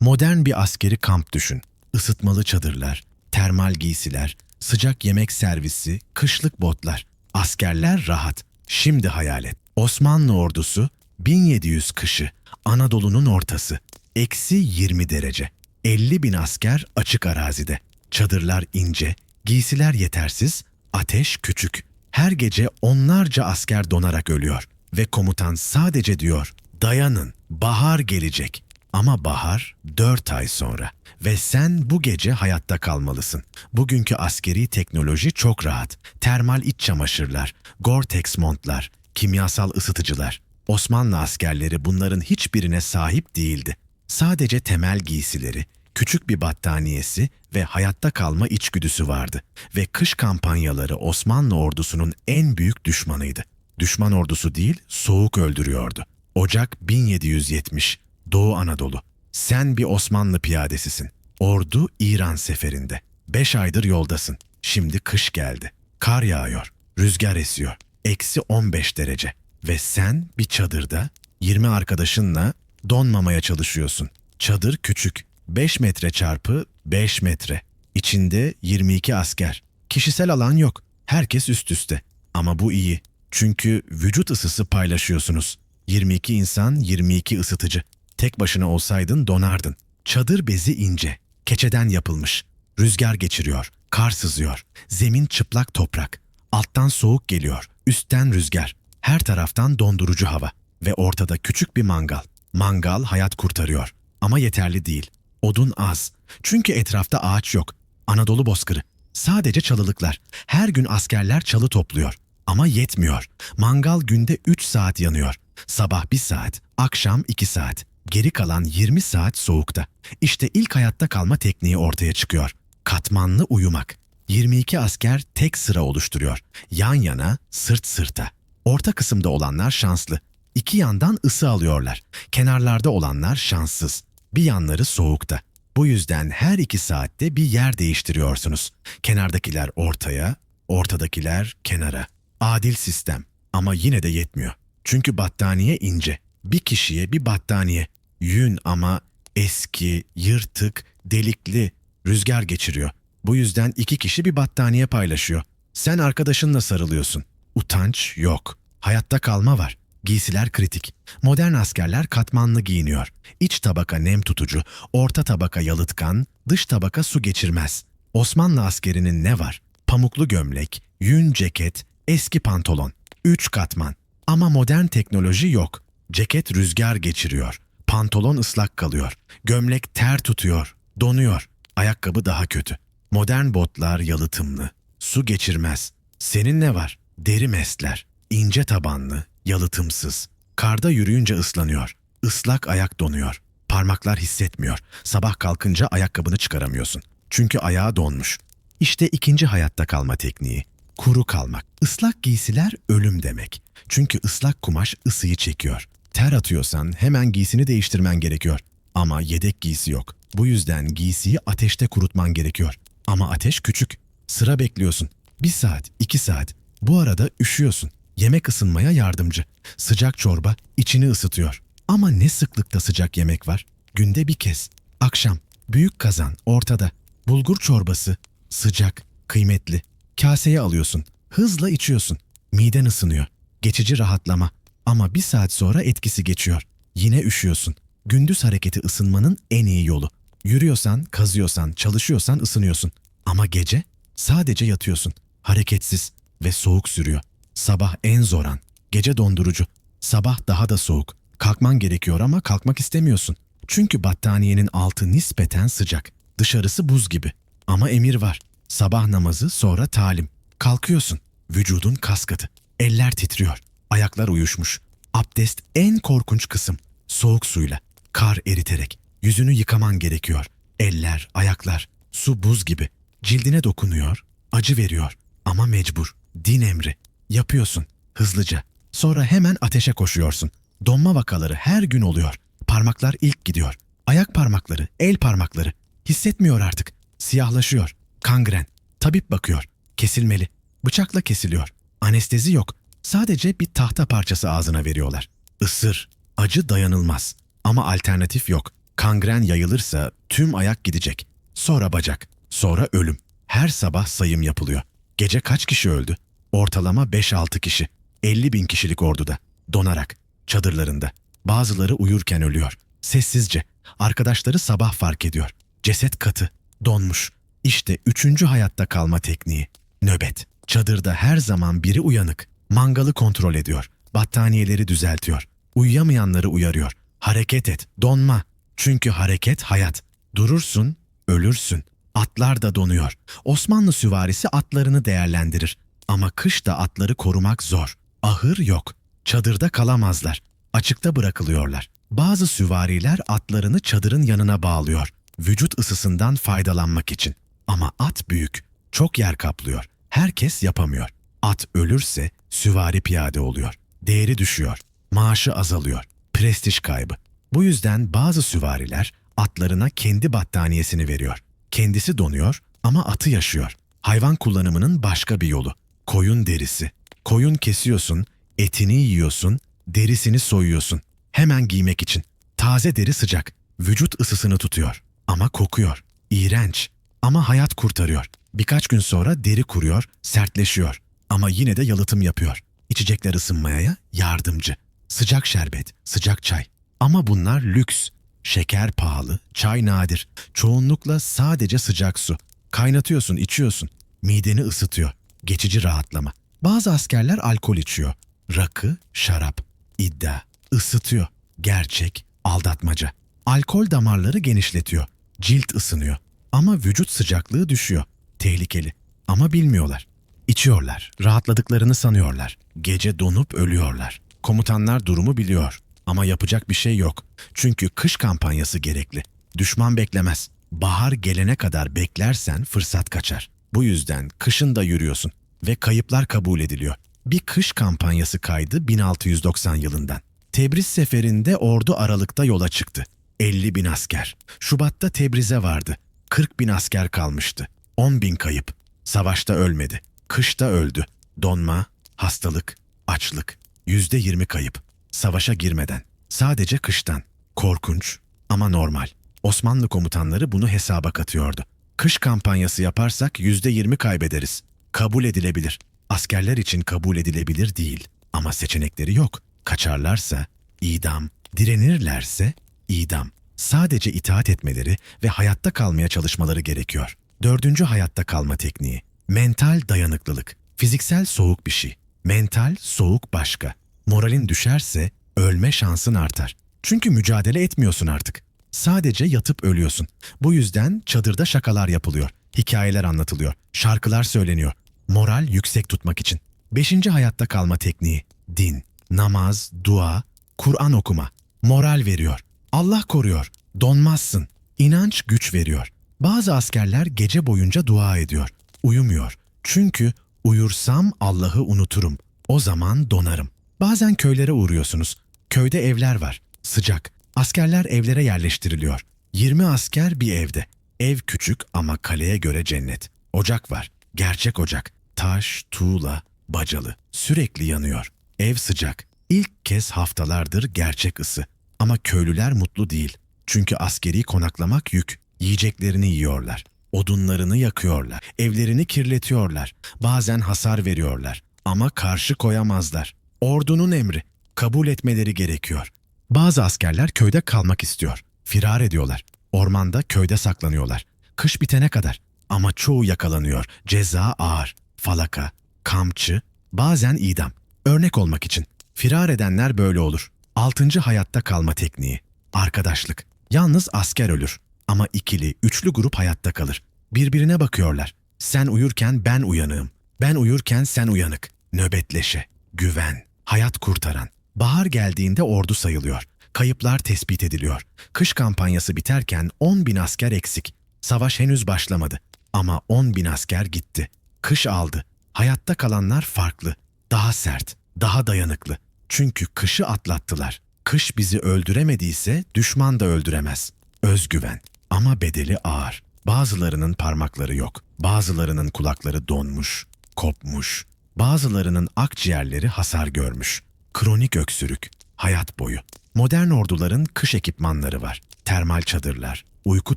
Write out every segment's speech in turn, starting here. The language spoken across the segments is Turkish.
Modern bir askeri kamp düşün. Isıtmalı çadırlar, termal giysiler, sıcak yemek servisi, kışlık botlar. Askerler rahat. Şimdi hayal et. Osmanlı ordusu 1700 kışı, Anadolu'nun ortası. Eksi 20 derece. 50 bin asker açık arazide. Çadırlar ince, giysiler yetersiz, ateş küçük. Her gece onlarca asker donarak ölüyor. Ve komutan sadece diyor, dayanın, bahar gelecek. Ama bahar dört ay sonra ve sen bu gece hayatta kalmalısın. Bugünkü askeri teknoloji çok rahat. Termal iç çamaşırlar, Gore-Tex montlar, kimyasal ısıtıcılar. Osmanlı askerleri bunların hiçbirine sahip değildi. Sadece temel giysileri, küçük bir battaniyesi ve hayatta kalma içgüdüsü vardı. Ve kış kampanyaları Osmanlı ordusunun en büyük düşmanıydı. Düşman ordusu değil, soğuk öldürüyordu. Ocak 1770, Doğu Anadolu. Sen bir Osmanlı piyadesisin. Ordu İran seferinde. Beş aydır yoldasın. Şimdi kış geldi. Kar yağıyor. Rüzgar esiyor. Eksi 15 derece. Ve sen bir çadırda 20 arkadaşınla donmamaya çalışıyorsun. Çadır küçük. 5 metre çarpı 5 metre. İçinde 22 asker. Kişisel alan yok. Herkes üst üste. Ama bu iyi. Çünkü vücut ısısı paylaşıyorsunuz. 22 insan, 22 ısıtıcı. Tek başına olsaydın donardın. Çadır bezi ince, keçeden yapılmış. Rüzgar geçiriyor, kar sızıyor. Zemin çıplak toprak. Alttan soğuk geliyor, üstten rüzgar. Her taraftan dondurucu hava. Ve ortada küçük bir mangal. Mangal hayat kurtarıyor. Ama yeterli değil. Odun az. Çünkü etrafta ağaç yok. Anadolu bozkırı. Sadece çalılıklar. Her gün askerler çalı topluyor. Ama yetmiyor. Mangal günde 3 saat yanıyor. Sabah 1 saat, akşam 2 saat. Geri kalan 20 saat soğukta. İşte ilk hayatta kalma tekniği ortaya çıkıyor. Katmanlı uyumak. 22 asker tek sıra oluşturuyor. Yan yana, sırt sırta. Orta kısımda olanlar şanslı. İki yandan ısı alıyorlar. Kenarlarda olanlar şanssız. Bir yanları soğukta. Bu yüzden her iki saatte bir yer değiştiriyorsunuz. Kenardakiler ortaya, ortadakiler kenara. Adil sistem ama yine de yetmiyor. Çünkü battaniye ince. Bir kişiye bir battaniye. Yün ama eski, yırtık, delikli, rüzgar geçiriyor. Bu yüzden iki kişi bir battaniye paylaşıyor. Sen arkadaşınla sarılıyorsun. Utanç yok. Hayatta kalma var. Giysiler kritik. Modern askerler katmanlı giyiniyor. İç tabaka nem tutucu, orta tabaka yalıtkan, dış tabaka su geçirmez. Osmanlı askerinin ne var? Pamuklu gömlek, yün ceket, eski pantolon. Üç katman. Ama modern teknoloji yok. Ceket rüzgar geçiriyor. Pantolon ıslak kalıyor. Gömlek ter tutuyor. Donuyor. Ayakkabı daha kötü. Modern botlar yalıtımlı. Su geçirmez. Senin ne var? Deri mesler. ince tabanlı, yalıtımsız. Karda yürüyünce ıslanıyor. Islak ayak donuyor. Parmaklar hissetmiyor. Sabah kalkınca ayakkabını çıkaramıyorsun. Çünkü ayağı donmuş. İşte ikinci hayatta kalma tekniği. Kuru kalmak. Islak giysiler ölüm demek. Çünkü ıslak kumaş ısıyı çekiyor. Ter atıyorsan hemen giysini değiştirmen gerekiyor. Ama yedek giysi yok. Bu yüzden giysiyi ateşte kurutman gerekiyor. Ama ateş küçük. Sıra bekliyorsun. Bir saat, iki saat. Bu arada üşüyorsun. Yemek ısınmaya yardımcı. Sıcak çorba içini ısıtıyor. Ama ne sıklıkta sıcak yemek var? Günde bir kez. Akşam. Büyük kazan ortada. Bulgur çorbası. Sıcak, kıymetli. Kaseye alıyorsun. Hızla içiyorsun. Miden ısınıyor. Geçici rahatlama. Ama bir saat sonra etkisi geçiyor. Yine üşüyorsun. Gündüz hareketi ısınmanın en iyi yolu. Yürüyorsan, kazıyorsan, çalışıyorsan ısınıyorsun. Ama gece sadece yatıyorsun. Hareketsiz ve soğuk sürüyor. Sabah en zor an. Gece dondurucu. Sabah daha da soğuk. Kalkman gerekiyor ama kalkmak istemiyorsun. Çünkü battaniyenin altı nispeten sıcak. Dışarısı buz gibi. Ama emir var. Sabah namazı sonra talim. Kalkıyorsun. Vücudun kas katı. Eller titriyor. Ayaklar uyuşmuş. Abdest en korkunç kısım. Soğuk suyla. Kar eriterek. Yüzünü yıkaman gerekiyor. Eller, ayaklar. Su buz gibi. Cildine dokunuyor. Acı veriyor. Ama mecbur. Din emri. Yapıyorsun. Hızlıca. Sonra hemen ateşe koşuyorsun. Donma vakaları her gün oluyor. Parmaklar ilk gidiyor. Ayak parmakları, el parmakları. Hissetmiyor artık. Siyahlaşıyor. Kangren. Tabip bakıyor. Kesilmeli. Bıçakla kesiliyor. Anestezi yok. Sadece bir tahta parçası ağzına veriyorlar. Isır. Acı dayanılmaz. Ama alternatif yok. Kangren yayılırsa tüm ayak gidecek. Sonra bacak, sonra ölüm. Her sabah sayım yapılıyor. Gece kaç kişi öldü? Ortalama 5-6 kişi. 50 bin kişilik orduda. Donarak, çadırlarında. Bazıları uyurken ölüyor. Sessizce. Arkadaşları sabah fark ediyor. Ceset katı, donmuş. İşte üçüncü hayatta kalma tekniği. Nöbet. Çadırda her zaman biri uyanık. Mangalı kontrol ediyor. Battaniyeleri düzeltiyor. Uyuyamayanları uyarıyor. Hareket et, donma. Çünkü hareket hayat. Durursun, ölürsün. Atlar da donuyor. Osmanlı süvarisi atlarını değerlendirir. Ama kışta atları korumak zor. Ahır yok. Çadırda kalamazlar. Açıkta bırakılıyorlar. Bazı süvariler atlarını çadırın yanına bağlıyor. Vücut ısısından faydalanmak için. Ama at büyük. Çok yer kaplıyor. Herkes yapamıyor. At ölürse süvari piyade oluyor. Değeri düşüyor. Maaşı azalıyor. Prestij kaybı. Bu yüzden bazı süvariler atlarına kendi battaniyesini veriyor. Kendisi donuyor ama atı yaşıyor. Hayvan kullanımının başka bir yolu. Koyun derisi. Koyun kesiyorsun, etini yiyorsun, derisini soyuyorsun. Hemen giymek için. Taze deri sıcak. Vücut ısısını tutuyor. Ama kokuyor. İğrenç. Ama hayat kurtarıyor. Birkaç gün sonra deri kuruyor, sertleşiyor. Ama yine de yalıtım yapıyor. İçecekler ısınmaya yardımcı. Sıcak şerbet, sıcak çay. Ama bunlar lüks. Şeker pahalı, çay nadir. Çoğunlukla sadece sıcak su. Kaynatıyorsun, içiyorsun. Mideni ısıtıyor. Geçici rahatlama. Bazı askerler alkol içiyor. Rakı, şarap, iddia, ısıtıyor. Gerçek, aldatmaca. Alkol damarları genişletiyor. Cilt ısınıyor. Ama vücut sıcaklığı düşüyor. Tehlikeli. Ama bilmiyorlar. İçiyorlar. Rahatladıklarını sanıyorlar. Gece donup ölüyorlar. Komutanlar durumu biliyor. Ama yapacak bir şey yok. Çünkü kış kampanyası gerekli. Düşman beklemez. Bahar gelene kadar beklersen fırsat kaçar. Bu yüzden kışın da yürüyorsun ve kayıplar kabul ediliyor. Bir kış kampanyası kaydı 1690 yılından. Tebriz seferinde ordu Aralık'ta yola çıktı. 50 bin asker. Şubat'ta Tebriz'e vardı. 40 bin asker kalmıştı. 10 bin kayıp. Savaşta ölmedi. Kışta öldü. Donma, hastalık, açlık. Yüzde yirmi kayıp. Savaşa girmeden. Sadece kıştan. Korkunç ama normal. Osmanlı komutanları bunu hesaba katıyordu. Kış kampanyası yaparsak yüzde yirmi kaybederiz. Kabul edilebilir. Askerler için kabul edilebilir değil. Ama seçenekleri yok. Kaçarlarsa idam, direnirlerse idam. Sadece itaat etmeleri ve hayatta kalmaya çalışmaları gerekiyor. Dördüncü hayatta kalma tekniği. Mental dayanıklılık. Fiziksel soğuk bir şey. Mental soğuk başka. Moralin düşerse ölme şansın artar. Çünkü mücadele etmiyorsun artık. Sadece yatıp ölüyorsun. Bu yüzden çadırda şakalar yapılıyor. Hikayeler anlatılıyor. Şarkılar söyleniyor. Moral yüksek tutmak için. Beşinci hayatta kalma tekniği. Din, namaz, dua, Kur'an okuma. Moral veriyor. Allah koruyor. Donmazsın. İnanç güç veriyor. Bazı askerler gece boyunca dua ediyor. Uyumuyor. Çünkü uyursam Allah'ı unuturum. O zaman donarım. Bazen köylere uğruyorsunuz. Köyde evler var. Sıcak. Askerler evlere yerleştiriliyor. 20 asker bir evde. Ev küçük ama kaleye göre cennet. Ocak var. Gerçek ocak. Taş, tuğla, bacalı. Sürekli yanıyor. Ev sıcak. İlk kez haftalardır gerçek ısı. Ama köylüler mutlu değil. Çünkü askeri konaklamak yük. Yiyeceklerini yiyorlar. Odunlarını yakıyorlar. Evlerini kirletiyorlar. Bazen hasar veriyorlar. Ama karşı koyamazlar. Ordunun emri. Kabul etmeleri gerekiyor. Bazı askerler köyde kalmak istiyor. Firar ediyorlar. Ormanda köyde saklanıyorlar. Kış bitene kadar. Ama çoğu yakalanıyor. Ceza ağır. Falaka, kamçı, bazen idam. Örnek olmak için. Firar edenler böyle olur. Altıncı hayatta kalma tekniği. Arkadaşlık. Yalnız asker ölür. Ama ikili, üçlü grup hayatta kalır. Birbirine bakıyorlar. Sen uyurken ben uyanığım. Ben uyurken sen uyanık. Nöbetleşe. Güven. Hayat kurtaran. Bahar geldiğinde ordu sayılıyor. Kayıplar tespit ediliyor. Kış kampanyası biterken 10 bin asker eksik. Savaş henüz başlamadı. Ama 10 bin asker gitti. Kış aldı. Hayatta kalanlar farklı. Daha sert, daha dayanıklı. Çünkü kışı atlattılar. Kış bizi öldüremediyse düşman da öldüremez. Özgüven. Ama bedeli ağır. Bazılarının parmakları yok. Bazılarının kulakları donmuş, kopmuş. Bazılarının akciğerleri hasar görmüş. Kronik öksürük. Hayat boyu. Modern orduların kış ekipmanları var. termal çadırlar, uyku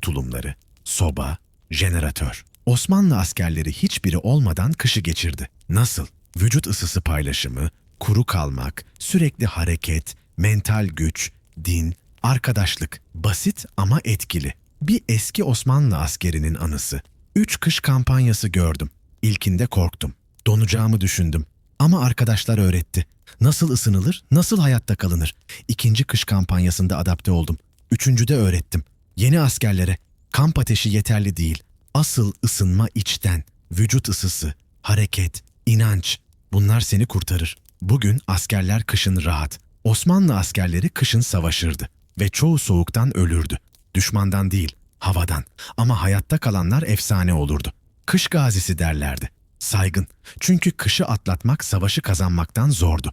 tulumları, soba, jeneratör. Osmanlı askerleri hiçbiri olmadan kışı geçirdi. Nasıl? Vücut ısısı paylaşımı, kuru kalmak, sürekli hareket, mental güç, din, arkadaşlık. Basit ama etkili. Bir eski Osmanlı askerinin anısı. Üç kış kampanyası gördüm. İlkinde korktum. Donacağımı düşündüm. Ama arkadaşlar öğretti. Nasıl ısınılır, nasıl hayatta kalınır. İkinci kış kampanyasında adapte oldum. Üçüncüde öğrettim. Yeni askerlere kamp ateşi yeterli değil. Asıl ısınma içten. Vücut ısısı, hareket, inanç. Bunlar seni kurtarır. Bugün askerler kışın rahat. Osmanlı askerleri kışın savaşırdı ve çoğu soğuktan ölürdü. Düşmandan değil, havadan. Ama hayatta kalanlar efsane olurdu. Kış gazisi derlerdi. Saygın. Çünkü kışı atlatmak savaşı kazanmaktan zordu.